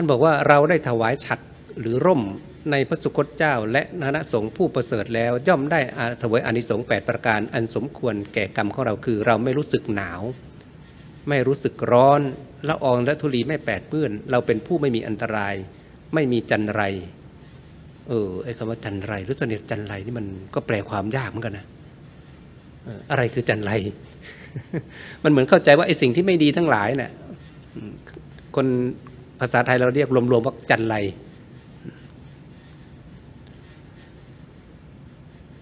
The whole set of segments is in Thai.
ท่านบอกว่าเราได้ถวายฉัดหรือร่มในพระสุคตเจ้า และคณะสงฆ์ผู้ประเสริฐแล้ว ย่อมได้ถวายอานิสงส์แปดประการอันสมควรแก่กรรมของเราคือ เราไม่รู้สึกหนาว ไม่รู้สึกร้อนละอองและธุลีไม่แปดเปื้อน เราเป็นผู้ไม่มีอันตราย ไม่มีจันไร เออไอ้คำว่าจันไรหรือเสนียจันไรนี่มันก็แปลความยากเหมือนกันนะอะไรคือจันไร มันเหมือนเข้าใจว่าไอ้สิ่งที่ไม่ดีทั้งหลายเนี่ยคน ภาษาไทยเราเรียกรวมๆว่าจันไร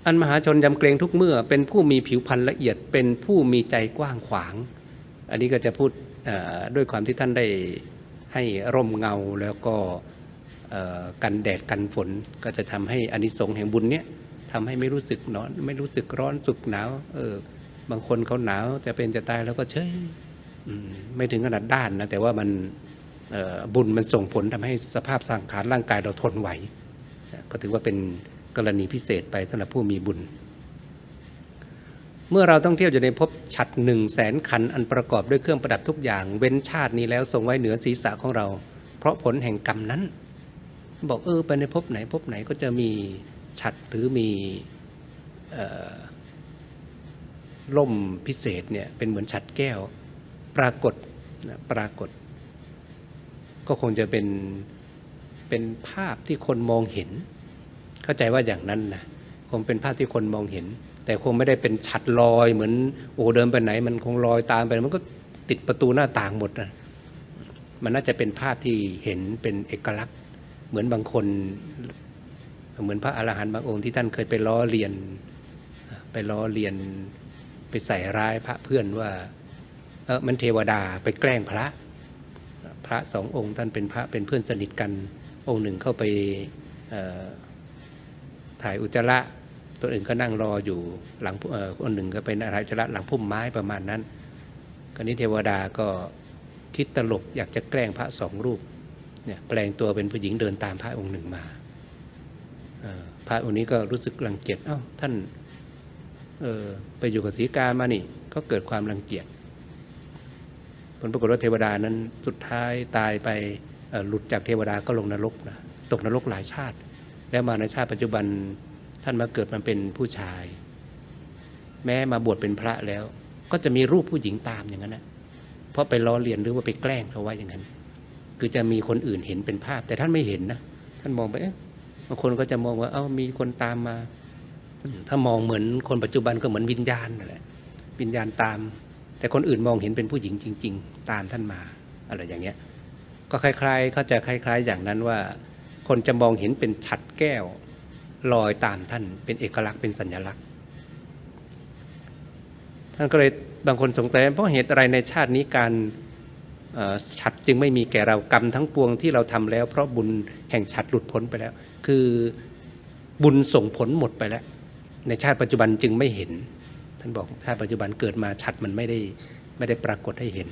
อันมหาชนยำเกรงทุกเมื่อ เป็นผู้มีผิวพรรณละเอียดเป็นผู้มีใจกว้างขวาง อันนี้ก็จะพูดด้วยความที่ท่านได้ให้ร่มเงาแล้วก็กันแดดกันฝนก็จะทำให้อานิสงส์แห่งบุญเนี้ยทำให้ไม่รู้สึกนอนไม่รู้สึกร้อนสุกหนาวเออบางคนเขาหนาวจะเป็นจะตายแล้วก็เฉยไม่ถึงขนาดด้านนะแต่ว่ามัน บุญมันส่งผลทำให้สภาพสังขารร่างกายเราทนไหว ก็ถือว่าเป็นกรณีพิเศษไปสำหรับผู้มีบุญ เมื่อเราต้องเที่ยวอยู่ในภพฉัดหนึ่งแสนคันอันประกอบด้วยเครื่องประดับทุกอย่าง เว้นชาตินี้แล้วทรงไว้เหนือศีรษะของเรา เพราะผลแห่งกรรมนั้น บอกเออไปในภพไหนภพไหนก็จะมีฉัดหรือมีอ่อล่มพิเศษเนี่ยเป็นเหมือนฉัดแก้ว ปรากฏปรากฏ ก็คงจะเป็นเป็นภาพที่คนมองเห็น เข้าใจว่าอย่างนั้นนะคงเป็นภาพที่คนมองเห็น แต่คงไม่ได้เป็นฉัดลอยเหมือนโอ้เดินไปไหน มันคงลอยตามไปมันก็ติดประตูหน้าต่างหมดนะมันน่าจะเป็นภาพที่เห็นเป็นเอกลักษณ์ เหมือนบางคน เหมือนพระอรหันต์บางองค์ที่ท่านเคยไปล้อเลียน ไปล้อเลียนไปใส่ร้ายพระเพื่อนว่าเออมันเทวดาไปแกล้งพระ พระสององค์ ท่านเป็นพระเป็นเพื่อนสนิทกันองค์หนึ่งเข้าไปถ่ายอุจจาระตัวอื่นก็นั่งรออยู่หลังอ่อคนหนึ่งก็เป็นถ่ายอุจจาระหลังพุ่มไม้ประมาณนั้นคราวนี้เทวดาก็คิดตลกอยากจะแกล้งพระสองรูปเนี่ยแปลงตัวเป็นผู้หญิงเดินตามพระองค์หนึ่งมาพระองค์นี้ก็รู้สึกรังเกียจเอ้าท่านไปอยู่กับศรีกามานี่ก็เกิดความรังเกียจ ลปรากฏว่าเทวดานั้นสุดท้ายตายไปหลุดจากเทวดาก็ลงนรกนะตกนรกหลายชาติ แล้วมาในชาติปัจจุบันท่านมาเกิดมาเป็นผู้ชาย แม้มาบวชเป็นพระแล้ว ก็จะมีรูปผู้หญิงตามอย่างนั้นนะเพราะไปล้อเลียนหรือว่าไปแกล้งเขาว่าอย่างนั้น คือจะมีคนอื่นเห็นเป็นภาพ แต่ท่านไม่เห็นนะท่านมองไปบางคนก็จะมองว่า เอ้ามีคนตามมา ถ้ามองเหมือนคนปัจจุบันก็เหมือนวิญญาณนั่นแหละวิญญาณตาม แต่คนอื่นมองเห็นเป็นผู้หญิงจริง ๆ ตามท่านมาอะไรอย่างเงี้ยก็คล้ายๆเขาจะคล้าย ๆ อย่างนั้นว่า คนจะมองเห็นเป็นฉัดแก้วลอยตามท่าน เป็นเอกลักษณ์เป็นสัญลักษณ์ ท่านก็เลยบางคนสงสัยเพราะเหตุอะไรในชาตินี้การฉัดจึงไม่มีแก่เรากรรมทั้งปวงที่เราทำแล้ว เพราะบุญแห่งฉัดหลุดพ้นไปแล้ว คือบุญส่งผลหมดไปแล้ว ในชาติปัจจุบันจึงไม่เห็นานบอกชาปัจจุบันเกิดมาชัดมันไม่ได้ไม่ได้ปรากฏให้เห็น